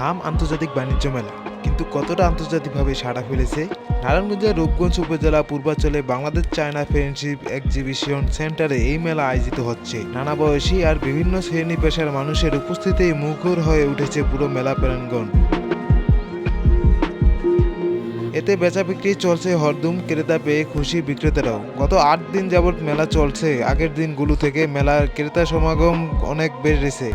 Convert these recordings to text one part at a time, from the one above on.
নাম আন্তর্জাতিক বাণিজ্য মেলা। কিন্তু কতটা আন্তর্জাতিকভাবে সাড়া ফেলেছে? নারায়ণগঞ্জের রূপগঞ্জ উপজেলা পূর্বাঞ্চলে বাংলাদেশ চায়না ফ্রেন্ডশিপ এক্সিবিশন সেন্টারে এই মেলা আয়োজিত হচ্ছে। নানা বয়সী আর বিভিন্ন শ্রেণি পেশার মানুষের উপস্থিতি মুখর হয়ে উঠেছে পুরো মেলা প্রাঙ্গণ। এতে বেচা বিক্রি চলছে, হরদুম ক্রেতা পেয়ে খুশি বিক্রেতারাও। গত আট দিন যাবৎ মেলা চলছে, আগের দিনগুলো থেকে মেলার ক্রেতা সমাগম অনেক বেড়েছে।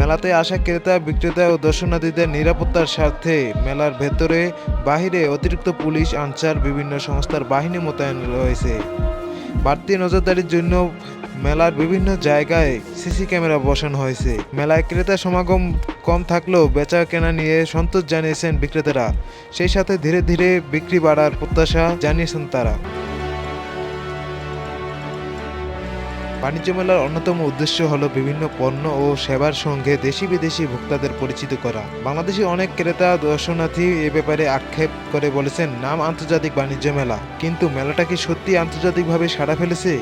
মেলাতে আসা ক্রেতা, বিক্রেতা ও দর্শনার্থীদের নিরাপত্তার স্বার্থে মেলার ভেতরে, বাহিরে অতিরিক্ত পুলিশ, আনসার, বিভিন্ন সংস্থার বাহিনী মোতায়েন রয়েছে। বাড়তি নজরদারির জন্য মেলার বিভিন্ন জায়গায় সিসি ক্যামেরা বসানো হয়েছে। মেলায় ক্রেতা সমাগম কম থাকলেও বেচা কেনা নিয়ে সন্তোষ জানিয়েছেন বিক্রেতারা। সেই সাথে ধীরে ধীরে বিক্রি বাড়ার প্রত্যাশা জানিয়েছেন তারা। বাণিজ্য মেলার অন্যতম উদ্দেশ্য হলো বিভিন্ন পণ্য ও সেবার সঙ্গে দেশি বিদেশি ভোক্তাদের পরিচিত করা। বাংলাদেশি অনেক ক্রেতা, দর্শনার্থী এ ব্যাপারে আক্ষেপ করে বলেছেন, নাম আন্তর্জাতিক বাণিজ্য মেলা। কিন্তু মেলাটা কি সত্যি আন্তর্জাতিকভাবে সাড়া ফেলেছে?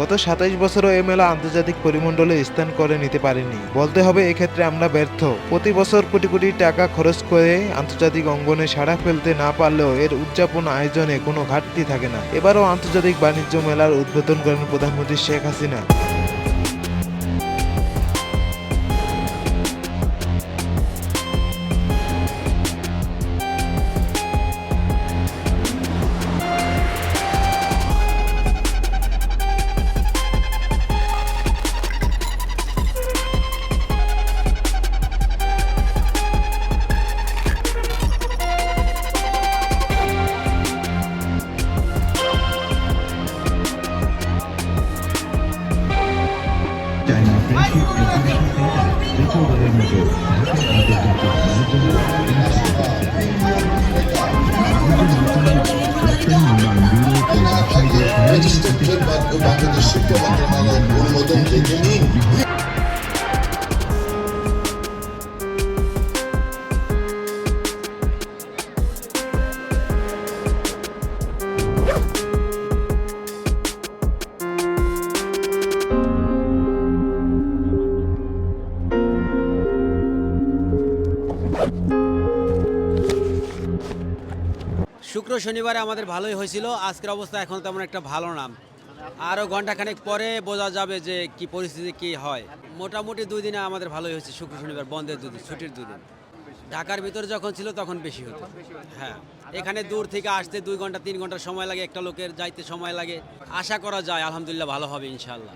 গত সাতাইশ বছরও এ মেলা আন্তর্জাতিক পরিমণ্ডলে স্থান করে নিতে পারেনি। বলতে হবে, এক্ষেত্রে আমরা ব্যর্থ। প্রতি বছর কোটি কোটি টাকা খরচ করে আন্তর্জাতিক অঙ্গনে সাড়া ফেলতে না পারলেও এর উদযাপন আয়োজনে কোনো ঘাটতি থাকে না। এবারও আন্তর্জাতিক বাণিজ্য মেলার উদ্বোধন করেন প্রধানমন্ত্রী Sheikh Hasina. Registered, but go back in the ship, go back in শুক্র শনিবারে আমাদের ভালোই হয়েছিল। আজকের অবস্থা এখন তেমন একটা ভালো না। আরও ঘন্টাখানেক পরে বোঝা যাবে যে কি পরিস্থিতি, কি হয়। মোটামুটি দুই দিনে আমাদের ভালোই হয়েছে শুক্র শনিবার, বন্ধের দুদিন ছুটির দুদিন ঢাকার ভিতরে যখন ছিল তখন বেশি হতো। হ্যাঁ এখানে দূর থেকে আসতে দুই ঘণ্টা তিন ঘণ্টা সময় লাগে, একটা লোকের যাইতে সময় লাগে। আশা করা যায় আলহামদুলিল্লাহ ভালো হবে ইনশাল্লাহ